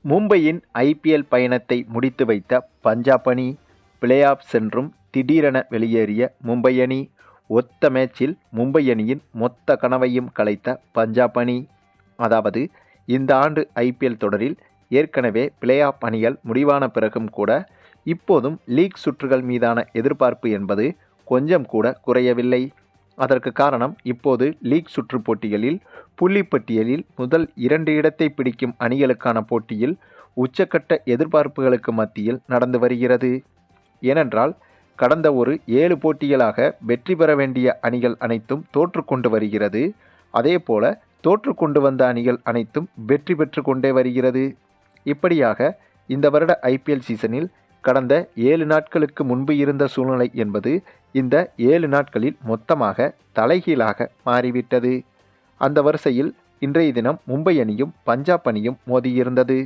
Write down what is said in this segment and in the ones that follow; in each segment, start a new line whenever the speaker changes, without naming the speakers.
மும்பையின் ஐபிஎல் பயணத்தை முடித்து வைத்த பஞ்சாப் அணி பிளே ஆஃப் சென்றும் திடீரென வெளியேறிய மும்பை அணி ஒத்த மேட்சில் மும்பை அணியின் மொத்த கனவையும் கலைத்த பஞ்சாப் அணி. அதாவது இந்த ஆண்டு ஐபிஎல் தொடரில் ஏற்கனவே பிளே ஆஃப் அணிகள் முடிவான பிறகும் கூட இப்போதும் லீக் சுற்றுகள் மீதான எதிர்பார்ப்பு என்பது கொஞ்சம் கூட குறையவில்லை. அதற்கு காரணம் இப்போது லீக் சுற்று போட்டிகளில் புள்ளிப்பட்டியலில் முதல் இரண்டு இடத்தை பிடிக்கும் அணிகளுக்கான போட்டியில் உச்சக்கட்ட எதிர்பார்ப்புகளுக்கு மத்தியில் நடந்து வருகிறது. ஏனென்றால் கடந்த ஒரு ஏழு போட்டிகளாக வெற்றி பெற வேண்டிய அணிகள் அனைத்தும் தோற்று கொண்டு வருகிறது. அதேபோல தோற்று கொண்டு வந்த அணிகள் அனைத்தும் வெற்றி பெற்று கொண்டே வருகிறது. இப்படியாக இந்த வருட ஐபிஎல் சீசனில் கடந்த ஏழு நாட்களுக்கு முன்பு இருந்த சூழ்நிலை என்பது இந்த ஏழு நாட்களில் மொத்தமாக தலைகீழாக மாறிவிட்டது. அந்த வரிசையில் இன்றைய தினம் மும்பை அணியும் பஞ்சாப் அணியும் மோதியிருந்தது.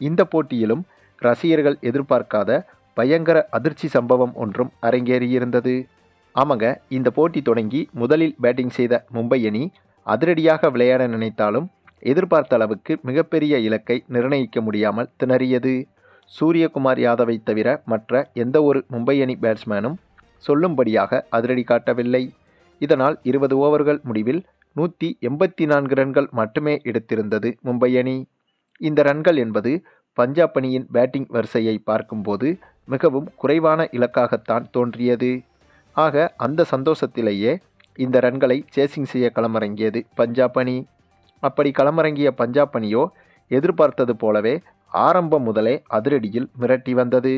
இந்த போட்டியிலும் ரசிகர்கள் எதிர்பார்க்காத பயங்கர அதிர்ச்சி சம்பவம் ஒன்றும் அரங்கேறியிருந்தது. ஆமாங்க இந்த போட்டி தொடங்கி முதலில் பேட்டிங் செய்த மும்பை அணி அதிரடியாக விளையாட நினைத்தாலும் எதிர்பார்த்த அளவுக்கு மிகப்பெரிய இலக்கை நிர்ணயிக்க முடியாமல் திணறியது. சூரியகுமார் யாதவை தவிர மற்ற எந்த ஒரு மும்பை அணி பேட்ஸ்மேனும் சொல்லும்படியாக அதிரடி காட்டவில்லை. இதனால் இருபது ஓவர்கள் முடிவில் நூற்றி எண்பத்தி நான்கு ரன்கள் மட்டுமே எடுத்திருந்தது மும்பை அணி. இந்த ரன்கள் என்பது பஞ்சாப் அணியின் பேட்டிங் வரிசையை பார்க்கும்போது மிகவும் குறைவான இலக்காகத்தான் தோன்றியது. ஆக அந்த சந்தோஷத்திலேயே இந்த ரன்களை சேசிங் செய்ய களமிறங்கியது பஞ்சாப் அணி. அப்படி களமிறங்கிய பஞ்சாப் அணியோ எதிர்பார்த்தது போலவே ஆரம்பம் முதலே அதிரடியில் மிரட்டி வந்தது.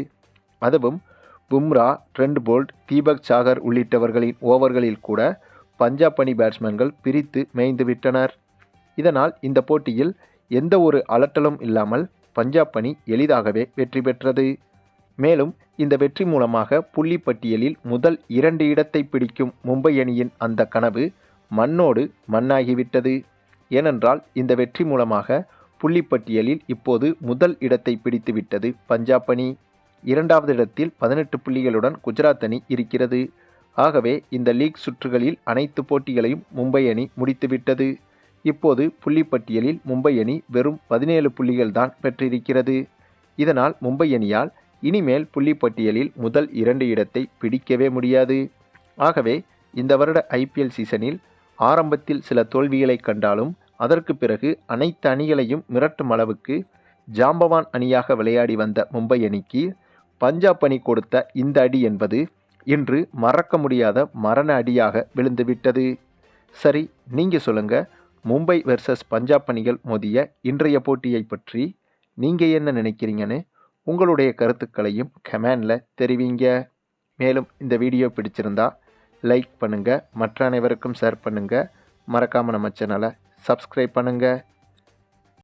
அதுவும் பும்ரா ட்ரெண்ட் போல்ட் தீபக் சாகர் உள்ளிட்டவர்களின் ஓவர்களில் கூட பஞ்சாப் அணி பேட்ஸ்மேன்கள் பிரித்து மேய்ந்து விட்டனர். இதனால் இந்த போட்டியில் எந்த ஒரு அலட்டலும் இல்லாமல் பஞ்சாப் அணி எளிதாகவே வெற்றி பெற்றது. மேலும் இந்த வெற்றி மூலமாக புள்ளி பட்டியலில் முதல் இரண்டு இடத்தை பிடிக்கும் மும்பை அணியின் அந்த கனவு மண்ணோடு மண்ணாகிவிட்டது. ஏனென்றால் இந்த வெற்றி மூலமாக புள்ளிப்பட்டியலில் இப்போது முதல் இடத்தை பிடித்துவிட்டது பஞ்சாப் அணி. இரண்டாவது இடத்தில் பதினெட்டு புள்ளிகளுடன் குஜராத் அணி இருக்கிறது. ஆகவே இந்த லீக் சுற்றுகளில் அனைத்து போட்டிகளையும் மும்பை அணி முடித்துவிட்டது. இப்போது புள்ளிப்பட்டியலில் மும்பை அணி வெறும் பதினேழு புள்ளிகள் தான் பெற்றிருக்கிறது. இதனால் மும்பை அணியால் இனிமேல் புள்ளிப்பட்டியலில் முதல் இரண்டு இடத்தை பிடிக்கவே முடியாது. ஆகவே இந்த வருட ஐபிஎல் சீசனில் ஆரம்பத்தில் சில தோல்விகளை கண்டாலும் அதற்கு பிறகு அனைத்து அணிகளையும் மிரட்டும் அளவுக்கு ஜாம்பவான் அணியாக விளையாடி வந்த மும்பை அணிக்கு பஞ்சாப் அணி கொடுத்த இந்த அடி என்பது இன்று மறக்க முடியாத மரண அடியாக விழுந்துவிட்டது சரி நீங்கள் சொல்லுங்கள் மும்பை வெர்சஸ் பஞ்சாப் அணிகள் மோதிய இன்றைய போட்டியை பற்றி நீங்கள் என்ன நினைக்கிறீங்கன்னு உங்களுடைய கருத்துக்களையும் கமெண்டில் தெரிவிங்க. மேலும் இந்த வீடியோ பிடிச்சிருந்தா லைக் பண்ணுங்கள் மற்ற அனைவருக்கும் ஷேர் பண்ணுங்கள் மறக்காமல் நம்ம சேனலை சப்ஸ்கிரைப் பண்ணுங்கள்